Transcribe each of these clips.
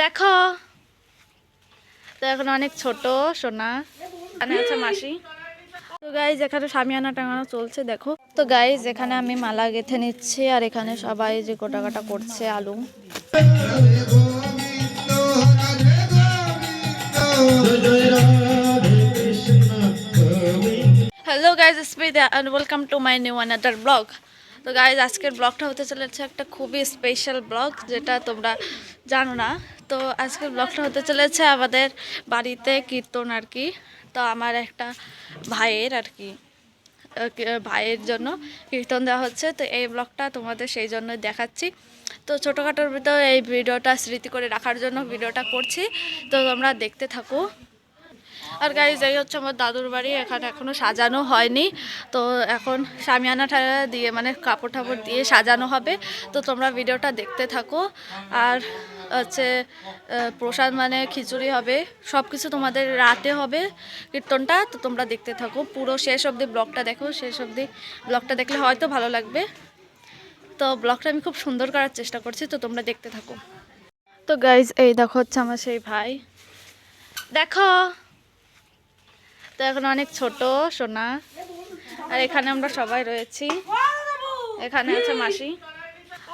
দেখো। তো এখন অনেক ছোট সোনা। এখানে আছে মাসি। তো গাইজ এখানে সামিয়ানা টাঙানো চলছে দেখো। তো গাইজ এখানে আমি মালা গেঁথে নিচ্ছি আর এখানে সবাই যে গোটা কাটা করছে আলু। Hello guys স্পিদা and welcome to my new another blog তো গাইজ আজকের ব্লগটা হতে চলেছে একটা খুবই স্পেশাল ব্লগ যেটা তোমরা জানো না। তো আজকের ব্লগটা হতে চলেছে আমাদের বাড়িতে কীর্তন আর কি। তো আমার একটা ভাইয়ের আর কি ভাইয়ের জন্য কীর্তন দেওয়া হচ্ছে। তো এই ব্লগটা তোমাদের সেই জন্য দেখাচ্ছি। তো ছোটোখাটোর ভিতরে এই ভিডিওটা স্মৃতি করে রাখার জন্য ভিডিওটা করছি। তো তোমরা দেখতে থাকো। আর গাইজ এই হচ্ছে আমার দাদুর বাড়ি, এখানে এখনও সাজানো হয়নি। তো এখন সামিয়ানা ঠাড়া দিয়ে মানে কাপড় টাপড় দিয়ে সাজানো হবে। তো তোমরা ভিডিওটা দেখতে থাকো। আর হচ্ছে প্রসাদ মানে খিচুড়ি হবে সব কিছু তোমাদের রাতে হবে কীর্তনটা। তো তোমরা দেখতে থাকো। পুরো শেষ অবধি ব্লগটা দেখো। শেষ অবধি ব্লগটা দেখলে হয়তো ভালো লাগবে। তো ব্লগটা আমি খুব সুন্দর করার চেষ্টা করছি। তো তোমরা দেখতে থাকো। তো গাইজ এই দেখো হচ্ছে আমার সেই ভাই। দেখো! তো এখন অনেক ছোট, সোনা। আর এখানে আমরা সবাই রয়েছি। এখানে আছে মাসি।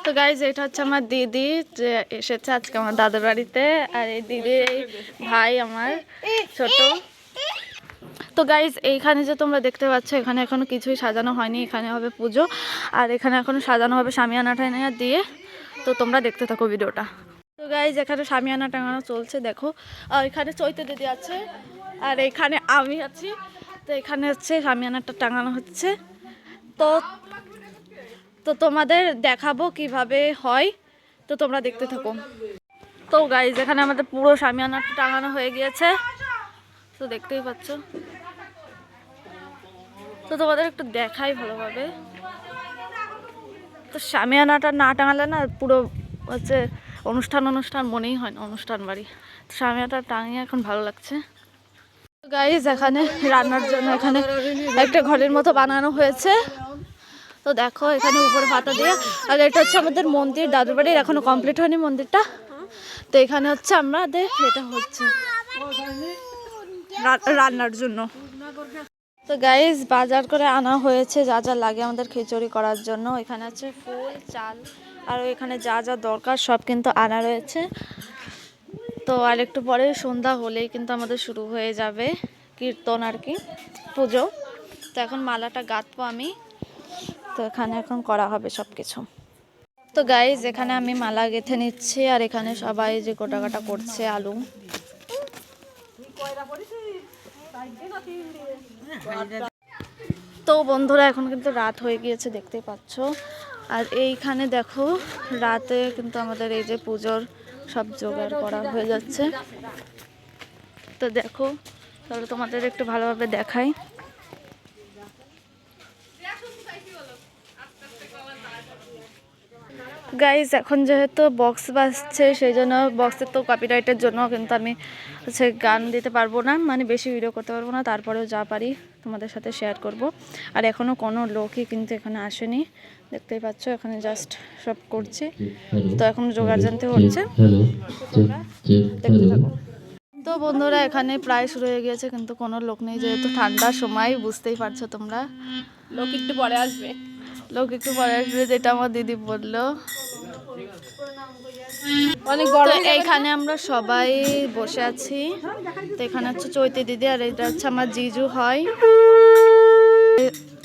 তো গাইজ এটা হচ্ছে আমার দিদি যে এসেছে আজকে আমার দাদার বাড়িতে। আর এই দিদির এই ভাই আমার ছোট। তো গাইজ এইখানে যে তোমরা দেখতে পাচ্ছ, এখানে এখনও কিছুই সাজানো হয়নি। এখানে হবে পুজো। আর এখানে এখনও সাজানো হবে সামিয়ানা টানিয়া দিয়ে। তো তোমরা দেখতে থাকো ভিডিওটা। তো গাইজ এখানে সামিয়ানা টাঙানো চলছে, দেখো। এখানে চৈতে দিদি আছে। আর এখানে আমি আছি। তো এখানে হচ্ছে সামিয়ানাটা টাঙানো হচ্ছে। তো তো তোমাদের দেখাবো কীভাবে হয়। তো তোমরা দেখতে থাকো। তো গাইজ এখানে আমাদের পুরো সামিয়ানাটা টাঙানো হয়ে গিয়েছে। তো দেখতেই পাচ্ছ। তো তোমাদের একটু দেখাই ভালোভাবে। তো সামিয়ানাটা না টাঙালে না পুরো হচ্ছে অনুষ্ঠান অনুষ্ঠান মনেই হয় না, অনুষ্ঠান বাড়ি। তো সামিয়ানাটা টাঙিয়ে এখন ভালো লাগছে। গাইজ এখানে রান্নার জন্য এখানে একটা ঘরের মতো বানানো হয়েছে। তো দেখো, এখানে উপরে পাতা দিয়ে। আর এটা হচ্ছে আমাদের মন্দির, দাদুর বাড়ির এখনও কমপ্লিট হয়নি মন্দিরটা। তো এখানে হচ্ছে আমাদের, এটা হচ্ছে রান্নার জন্য। তো গাইজ বাজার করে আনা হয়েছে, যা যা লাগে আমাদের খিচুড়ি করার জন্য। এখানে আছে ফুল, চাল, আর এখানে যা যা দরকার সব কিন্তু আনা রয়েছে। তো আর একটু পরে সন্ধ্যা হলেই কিন্তু আমাদের শুরু হয়ে যাবে কীর্তন আর কি, পুজো। তো এখন মালাটা গাঁথবো আমি। তো এখানে এখন করা হবে সব কিছু তো গাইজ এখানে আমি মালা গেঁথে নিচ্ছি আর এখানে সবাই যে গোটা কাটা করছে আলু। তো বন্ধুরা, এখন কিন্তু রাত হয়ে গিয়েছে, দেখতেই পাচ্ছ। আর এইখানে দেখো, রাতে কিন্তু আমাদের এই যে পুজোর সব জোগাড় করা হয়ে যাচ্ছে। তো দেখো তাহলে তোমাদের একটু ভালোভাবে দেখাই। গাইজ এখন যেহেতু বক্স বাজছে সেই জন্য বক্সের তো কপিরাইটের জন্য কিন্তু আমি হচ্ছে গান দিতে পারব না মানে বেশি ভিডিও করতে পারব না, তারপরেও যা পারি তোমাদের সাথে শেয়ার করব। আর এখনও কোনো লোকই কিন্তু এখানে আসেনি, দেখতেই পাচ্ছ, এখানে জাস্ট সব করছে। তো এখন জোগাড় জানতে হচ্ছে। দেখতে তো বন্ধুরা, এখানে প্রায় শুরু হয়ে গিয়েছে, কিন্তু কোনো লোক নেই, যেহেতু ঠান্ডার সময়, বুঝতেই পারছ তোমরা। লোক একটু পরে আসবে। লোক একটু পরে আসবে যেটা আমার দিদি বলল। অনেক বড় এইখানে আমরা সবাই বসে আছি। তো এখানে হচ্ছে চৈতি দিদি আর এটা হচ্ছে আমার জিজু হয়।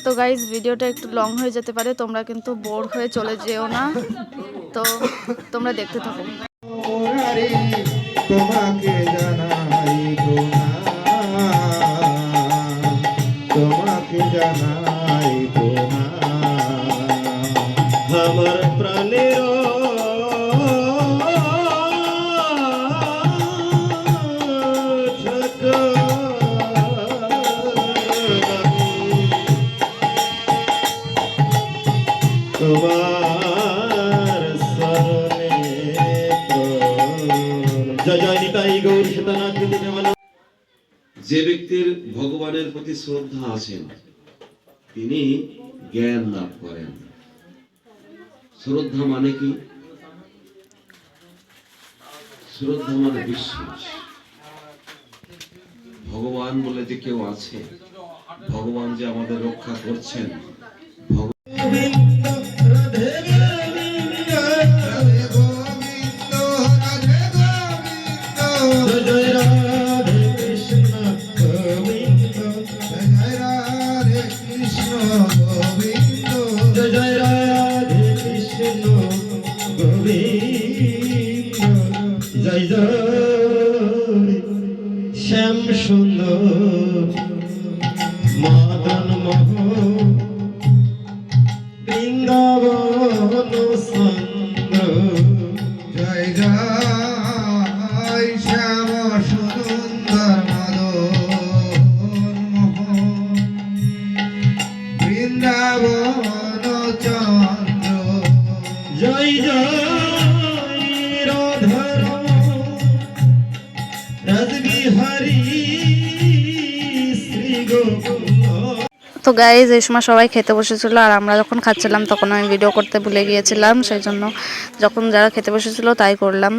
তো গাইজ ভিডিওটা একটু লং হয়ে যেতে পারে তোমরা কিন্তু বোর হয়ে চলে যেও না। তো তোমরা দেখতে থাকো। তোমাকে জানাই তোমাকে জানাই গোনা যে ব্যক্তির ভগবানের প্রতি শ্রদ্ধা আছেন তিনি জ্ঞান লাভ করেন। শ্রদ্ধা মানে কি? শ্রদ্ধা মানে বিশ্বাস। ভগবান বলে যে কেউ আছে, ভগবান যে আমাদের রক্ষা করছেন কৃষ্ণ তো গাইজ এই সময় সবাই খেতে বসেছিল আর আমরা যখন খাচ্ছিলাম তখন আমি ভিডিও করতে ভুলে গিয়েছিলাম, সেই জন্য যখন যারা খেতে বসেছিল তাই করলাম।